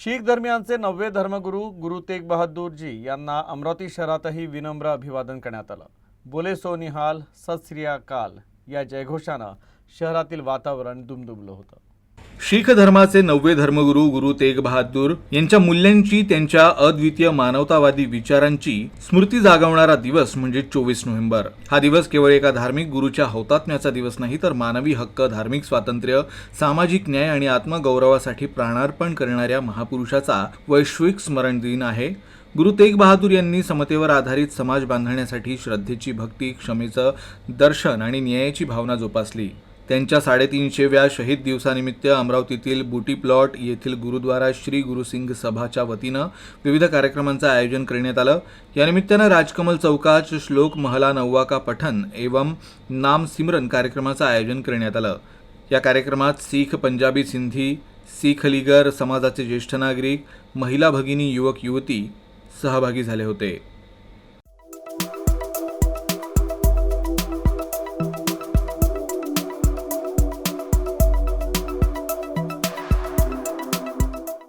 शीख धर्मियांचे नववे धर्मगुरू गुरु तेग बहादूरजी यांना अमरावती शहरातही विनम्र अभिवादन करण्यात आलं. बोले सो निहाल सत श्री अकाल या जयघोषानं शहरातील वातावरण दुमदुमलं होतं. शीख धर्माचे नववे धर्मगुरू गुरु तेग बहादूर यांच्या मूल्यांची त्यांच्या अद्वितीय मानवतावादी विचारांची स्मृती जागवणारा दिवस म्हणजे चोवीस नोव्हेंबर. हा दिवस केवळ एका धार्मिक गुरुच्या हौतात्म्याचा दिवस नाही तर मानवी हक्क धार्मिक स्वातंत्र्य सामाजिक न्याय आणि आत्मगौरवासाठी प्राणार्पण करणाऱ्या महापुरुषाचा वैश्विक स्मरण दिन आहे. गुरु तेग बहादूर यांनी समतेवर आधारित समाज बांधण्यासाठी श्रद्धेची भक्ती क्षमेचं दर्शन आणि न्यायाची भावना जोपासली. त्यांच्या साडेतीनशेव्या शहीद दिवसानिमित्त अमरावतीतील बुटी प्लॉट येथील गुरुद्वारा श्री गुरुसिंग सभाच्या वतीनं विविध कार्यक्रमांचं आयोजन करण्यात आलं. यानिमित्तानं राजकमल चौकात श्लोक महला नववा का पठन एवं नाम सिमरन कार्यक्रमाचं आयोजन करण्यात आलं. या कार्यक्रमात सीख पंजाबी सिंधी सीख अलीगर समाजाचे ज्येष्ठ नागरिक महिला भगिनी युवक युवती सहभागी झाले होते.